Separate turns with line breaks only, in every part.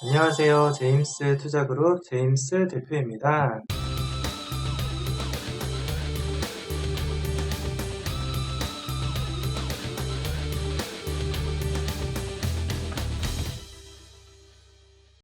안녕하세요. 제임스 투자그룹 제임스 대표입니다.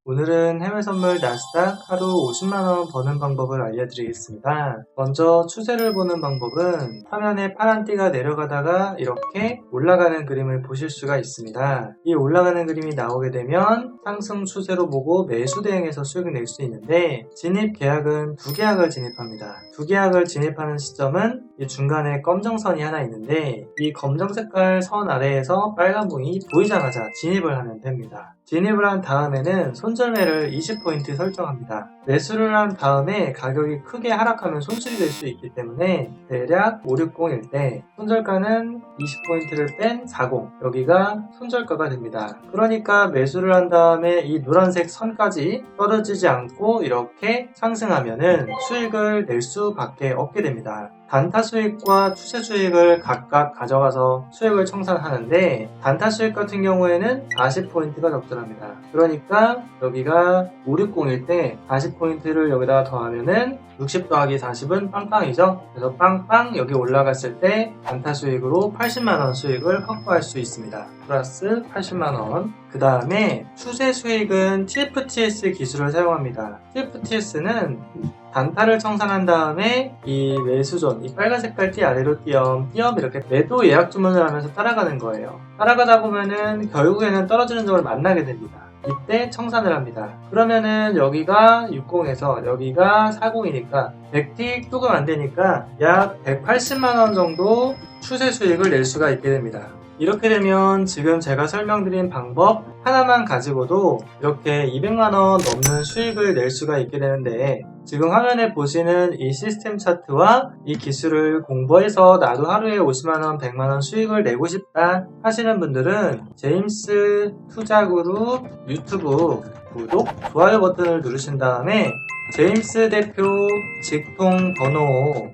오늘은 해외 선물 나스닥 하루 50만원 버는 방법을 알려드리겠습니다. 먼저 추세를 보는 방법은 화면에 파란 띠가 내려가다가 이렇게 올라가는 그림을 보실 수가 있습니다. 이 올라가는 그림이 나오게 되면 상승 추세로 보고 매수 대응해서 수익을 낼 수 있는데 진입 계약은 두 계약을 진입합니다. 두 계약을 진입하는 시점은 이 중간에 검정선이 하나 있는데 이 검정 색깔 선 아래에서 빨간 봉이 보이자마자 진입을 하면 됩니다. 진입을 한 다음에는 손절매를 20포인트 설정합니다. 매수를 한 다음에 가격이 크게 하락하면 손실이 될 수 있기 때문에 대략 560일 때 손절가는 20포인트를 뺀 40 여기가 손절가가 됩니다. 그러니까 매수를 한 다음에 이 노란색 선까지 떨어지지 않고 이렇게 상승하면은 수익을 낼 수밖에 없게 됩니다. 단타 수익과 추세 수익을 각각 가져가서 수익을 청산하는데 단타 수익 같은 경우에는 40포인트가 적절합니다. 그러니까 여기가 560일 때 40포인트를 여기다가 더하면은 60 더하기 40은 빵빵이죠. 그래서 빵빵 여기 올라갔을 때 단타 수익으로 80만원 수익을 확보할 수 있습니다. 플러스 80만원. 그 다음에 추세 수익은 TFTS 기술을 사용합니다. TFTS는 단타를 청산한 다음에 이 매수존, 이 빨간 색깔 띠 아래로 띄엄 띄엄 이렇게 매도 예약 주문을 하면서 따라가는 거예요. 따라가다 보면은 결국에는 떨어지는 점을 만나게 됩니다. 이때 청산을 합니다. 그러면은 여기가 60에서 여기가 40이니까 100틱 조금 안 되니까 약 180만 원 정도 추세 수익을 낼 수가 있게 됩니다. 이렇게 되면 지금 제가 설명드린 방법 하나만 가지고도 이렇게 200만원 넘는 수익을 낼 수가 있게 되는데 지금 화면에 보시는 이 시스템 차트와 이 기술을 공부해서 나도 하루에 50만원, 100만원 수익을 내고 싶다 하시는 분들은 제임스 투자그룹 유튜브 구독, 좋아요 버튼을 누르신 다음에 제임스 대표 직통 번호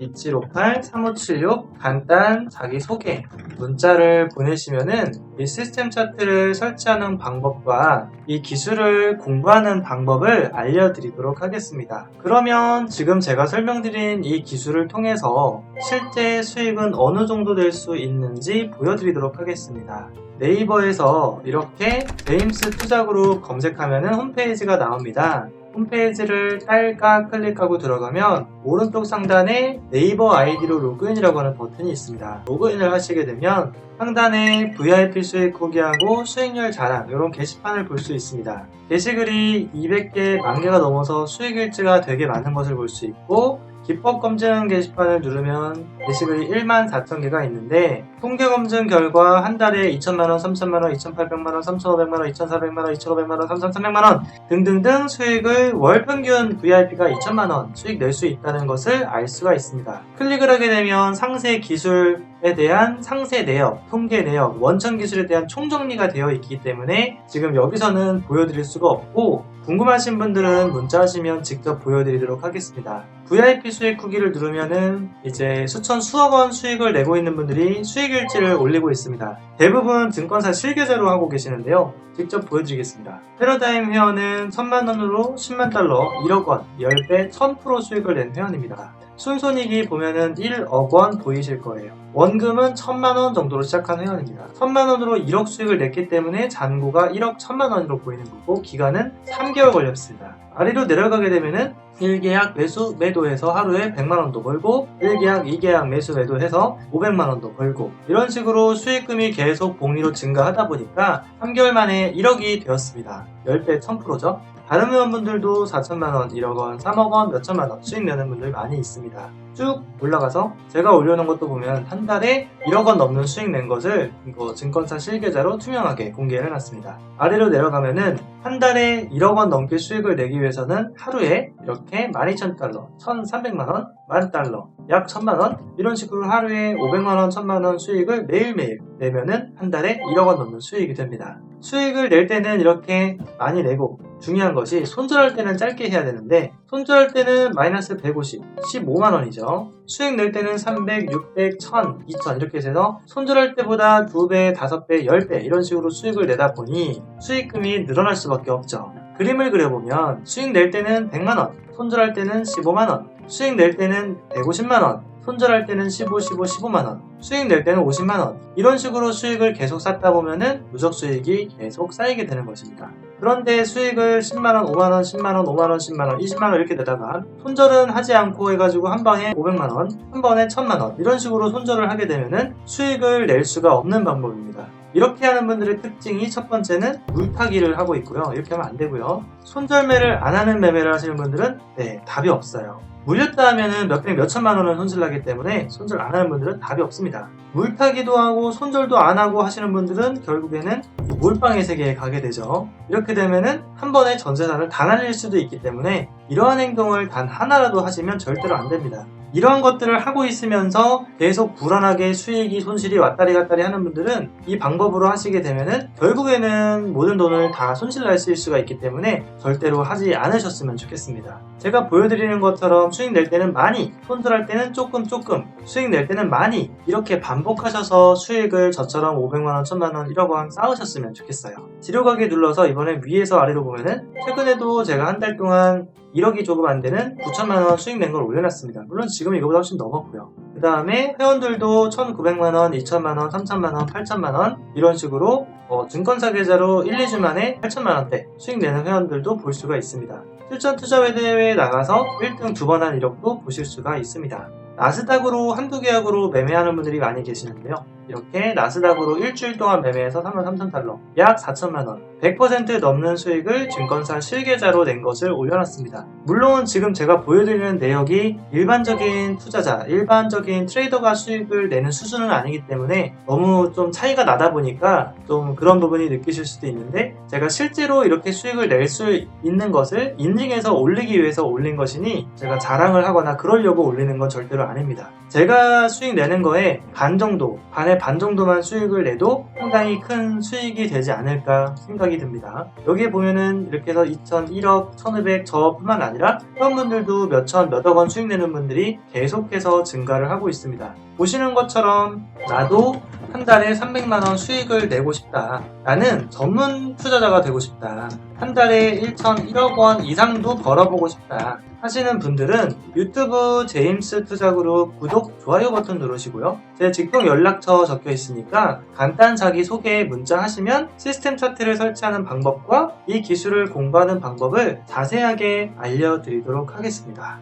010-2758-3576 간단 자기소개 문자를 보내시면은 이 시스템 차트를 설치하는 방법과 이 기술을 공부하는 방법을 알려드리도록 하겠습니다. 그러면 지금 제가 설명드린 이 기술을 통해서 실제 수익은 어느 정도 될 수 있는지 보여드리도록 하겠습니다. 네이버에서 이렇게 제임스 투자그룹 검색하면 홈페이지가 나옵니다. 홈페이지를 딸깍 클릭하고 들어가면 오른쪽 상단에 네이버 아이디로 로그인이라고 하는 버튼이 있습니다. 로그인을 하시게 되면 상단에 VIP 수익 후기하고 수익률 자랑 이런 게시판을 볼 수 있습니다. 게시글이 200개, 만 개가 넘어서 수익 일지가 되게 많은 것을 볼 수 있고 기법 검증 게시판을 누르면 게시글이 1만 4천 개가 있는데 통계 검증 결과 한 달에 2천만원, 3천만원, 2,800만원, 3,500만원, 2,400만원, 2,500만원, 3,300만원 등등등 수익을 월 평균 VIP가 2천만원 수익 낼 수 있다는 것을 알 수가 있습니다. 클릭을 하게 되면 상세 기술 에 대한 상세 내역, 통계 내역, 원천 기술에 대한 총정리가 되어 있기 때문에 지금 여기서는 보여드릴 수가 없고 궁금하신 분들은 문자하시면 직접 보여드리도록 하겠습니다. VIP 수익 후기를 누르면은 이제 수천 수억 원 수익을 내고 있는 분들이 수익 일지를 올리고 있습니다. 대부분 증권사 실계좌로 하고 계시는데요. 직접 보여드리겠습니다. 패러다임 회원은 1000만 원으로 10만 달러, 1억 원, 10배, 1000% 수익을 낸 회원입니다. 순손익이 보면은 1억 원 보이실 거예요. 원금은 1000만 원 정도로 시작한 회원입니다. 1000만 원으로 1억 수익을 냈기 때문에 잔고가 1억 1000만 원으로 보이는 거고 기간은 3개월 걸렸습니다. 아래로 내려가게 되면은 1계약 매수 매도해서 하루에 100만 원도 벌고 1계약 2계약 매수 매도해서 500만 원도 벌고 이런 식으로 수익금이 계속 복리로 증가하다 보니까 3개월 만에 1억이 되었습니다. 10배 1000%죠. 다른 회원분들도 4천만원, 1억원, 3억원, 몇천만원 수익 내는 분들 많이 있습니다. 쭉 올라가서 제가 올려놓은 것도 보면 한 달에 1억 원 넘는 수익 낸 것을 이거 증권사 실계좌로 투명하게 공개를 해놨습니다. 아래로 내려가면은 한 달에 1억 원 넘게 수익을 내기 위해서는 하루에 이렇게 12,000달러, 1,300만 원 만 달러, 약 천만 원 이런 식으로 하루에 500만 원, 천만 원 수익을 매일매일 내면은 한 달에 1억 원 넘는 수익이 됩니다. 수익을 낼 때는 이렇게 많이 내고 중요한 것이 손절할 때는 짧게 해야 되는데 손절할 때는 마이너스 150, 15만 원이죠. 수익 낼 때는 300, 600, 1000, 2000 이렇게 해서 손절할 때보다 2배, 5배, 10배 이런 식으로 수익을 내다 보니 수익금이 늘어날 수밖에 없죠. 그림을 그려보면 수익 낼 때는 100만 원, 손절할 때는 15만 원, 수익 낼 때는 150만 원, 손절할 때는 15, 15, 15만 원, 수익 낼 때는 50만 원. 이런 식으로 수익을 계속 쌓다 보면은 누적 수익이 계속 쌓이게 되는 것입니다. 그런데 수익을 10만 원, 5만 원, 10만 원, 5만 원, 10만 원, 20만 원 이렇게 내다가 손절은 하지 않고 해가지고 한 방에 500만 원, 한 번에 1000만 원 이런 식으로 손절을 하게 되면은 수익을 낼 수가 없는 방법입니다. 이렇게 하는 분들의 특징이 첫 번째는 물타기를 하고 있고요. 이렇게 하면 안 되고요. 손절매를 안 하는 매매를 하시는 분들은 네, 답이 없어요. 물렸다 하면은 몇백 몇천만 원을 손실나기 때문에 손절 안 하는 분들은 답이 없습니다. 물타기도 하고 손절도 안 하고 하시는 분들은 결국에는 몰빵의 세계에 가게 되죠. 이렇게 되면은 한 번에 전 재산을 다 날릴 수도 있기 때문에 이러한 행동을 단 하나라도 하시면 절대로 안 됩니다. 이러한 것들을 하고 있으면서 계속 불안하게 수익이 손실이 왔다리 갔다리 하는 분들은 이 방법으로 하시게 되면은 결국에는 모든 돈을 다 손실날 수가 있기 때문에 절대로 하지 않으셨으면 좋겠습니다. 제가 보여드리는 것처럼 수익 낼 때는 많이, 손절할 때는 조금 조금, 수익 낼 때는 많이 이렇게 반복하셔서 수익을 저처럼 500만원, 1000만원, 1억원 쌓으셨으면 좋겠어요. 지료가기 눌러서 이번에 위에서 아래로 보면은 최근에도 제가 한 달 동안 1억이 조금 안 되는 9천만 원 수익 낸 걸 올려놨습니다. 물론 지금 이거보다 훨씬 넘었고요. 그 다음에 회원들도 1,900만 원, 2천만 원, 3천만 원, 8천만 원 이런 식으로 어, 증권사 계좌로 1, 2주 만에 8천만 원대 수익 내는 회원들도 볼 수가 있습니다. 실전 투자 대회에 나가서 1등 두 번 한 이력도 보실 수가 있습니다. 나스닥으로 한두 계약으로 매매하는 분들이 많이 계시는데요. 이렇게 나스닥으로 일주일 동안 매매해서 3만 3천 달러, 약 4천만 원, 100% 넘는 수익을 증권사 실계좌로 낸 것을 올려놨습니다. 물론 지금 제가 보여드리는 내역이 일반적인 투자자, 일반적인 트레이더가 수익을 내는 수준은 아니기 때문에 너무 좀 차이가 나다 보니까 좀 그런 부분이 느끼실 수도 있는데 제가 실제로 이렇게 수익을 낼 수 있는 것을 인증해서 올리기 위해서 올린 것이니 제가 자랑을 하거나 그러려고 올리는 건 절대로 아닙니다. 제가 수익 내는 거에 반 정도, 반의 반 정도만 수익을 내도 상당히 큰 수익이 되지 않을까 생각이 듭니다. 여기에 보면은 이렇게 해서 2천, 1억, 1,500 저뿐만 아니라 회원분들도 몇천, 몇억 원 수익 내는 분들이 계속해서 증가를 하고 있습니다. 보시는 것처럼 나도 한 달에 300만 원 수익을 내고 싶다. 나는 전문 투자자가 되고 싶다. 한 달에 1천, 1억 원 이상도 벌어보고 싶다. 하시는 분들은 유튜브 제임스 투자그룹 구독, 좋아요 버튼 누르시고요. 제 직통 연락처 적혀 있으니까 간단 자기 소개 문자 하시면 시스템 차트를 설치하는 방법과 이 기술을 공부하는 방법을 자세하게 알려드리도록 하겠습니다.